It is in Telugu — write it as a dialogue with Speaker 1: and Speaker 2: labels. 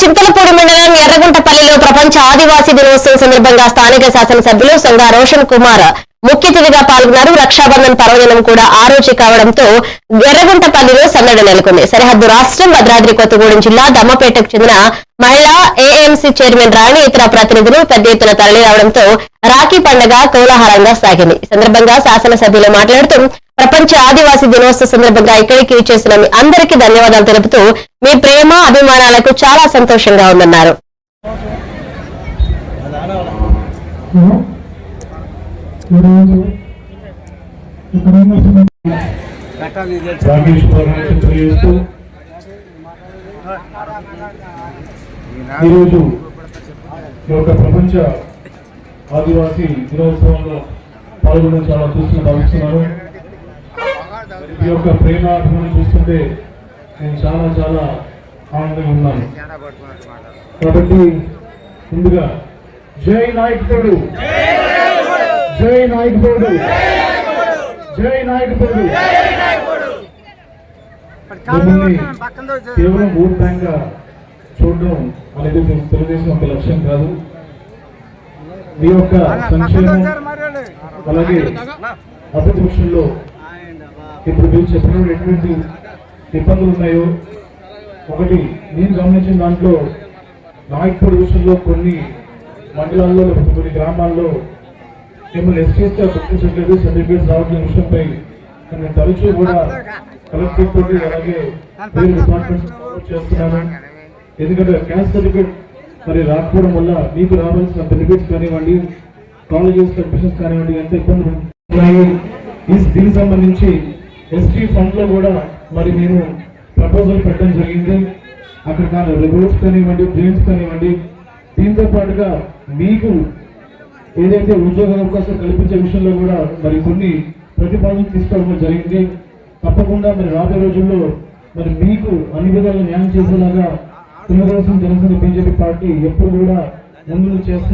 Speaker 1: చింతలపూడి మండలం ఎర్రగుంటపల్లిలో ప్రపంచ ఆదివాసీ దినోత్సవం సందర్భంగా స్థానిక శాసనసభ్యులు సంగా రోషన్ కుమార్ ముఖ్య అతిథిగా పాల్గొన్నారు. రక్షాబంధన్ పర్వదినం కూడా ఆ రోజు కావడంతో ఎర్రగుంటపల్లిలో సందడి నెలకొంది. సరిహద్దు రాష్ట్రం భద్రాద్రి కొత్తగూడెం జిల్లా దమ్మపేటకు చెందిన మహిళా ఏఎంసీ చైర్మన్ రాణి ఇతర ప్రతినిధులు పెద్ద ఎత్తున తరలిరావడంతో రాఖీ పండుగ కోలాహలంగా సాగింది. ఈ సందర్భంగా శాసనసభ్యులు మాట్లాడుతూ ప్రపంచ ఆదివాసీ దినోత్సవ సందర్భంగా ఇక్కడికి చేసిన మీ అందరికీ ధన్యవాదాలు తెలుపుతూ మీ ప్రేమ అభిమానాలకు చాలా సంతోషంగా ఉందన్నారు.
Speaker 2: తెలియజేస్తూ ఈరోజు ఈ యొక్క ప్రపంచ ఆదివాసీ దినోత్సవంలో పాల్గొనడం చాలా అదృష్టంగా భావిస్తున్నాను. ఈ యొక్క ప్రేమ అభిమానం చూస్తుంటే నేను చాలా చాలా ఆనందంగా ఉన్నాను. కాబట్టి ముందుగా జై నాయకుడు. జై నాయకుడు. జై నాయకుడు. మిమ్మల్ని కేవలం ఓట్ బ్యాంక్గా చూడడం అనేది మీ తెలుగుదేశం ఒక లక్ష్యం కాదు. మీ యొక్క సంక్షేమం అలాగే అభివృద్ధి విషయంలో ఇప్పుడు మీరు చెప్పిన ఎటువంటి ఇబ్బందులు ఉన్నాయో ఒకటి నేను గమనించిన దాంట్లో నాయకుడి విషయంలో కొన్ని మండలాల్లో కొన్ని గ్రామాల్లో మిమ్మల్ని ఎస్కేస్తే గుర్తించట్లేదు సర్టిఫికేట్స్ రావట్లేదు విషయంపై నేను తరచూ కూడా కలెక్టర్ తోటి అలాగే వేరే డిపార్ట్మెంట్స్ చేస్తున్నాను. ఎందుకంటే క్యాస్ట్ సర్టిఫికేట్ మరి రాకపోవడం వల్ల మీకు రావాల్సిన బెనిఫిట్స్ కానివ్వండి కాలేజెస్ అడ్మిషన్స్ కానివ్వండి ఎంత ఇబ్బందులు ఉన్నాయి ఈ దీనికి సంబంధించి ఎస్టీ ఫండ్లో కూడా మరి నేను ప్రపోజల్ పెట్టడం జరిగింది. అక్కడ కానీ రోడ్స్ కానివ్వండి డ్రైన్స్ కానివ్వండి దీంతో పాటుగా మీకు ఏదైతే ఉద్యోగ అవకాశం కల్పించే విషయంలో కూడా మరి కొన్ని ప్రతిపాదనలు తీసుకోవడం జరిగింది. తప్పకుండా మరి రాబోయే రోజుల్లో మరి మీకు అన్ని విధాలుగా న్యాయం చేసేలాగా తెలుగుదేశం జనసేన బీజేపీ పార్టీ ఎప్పుడు కూడా ముందు చేస్తుంది.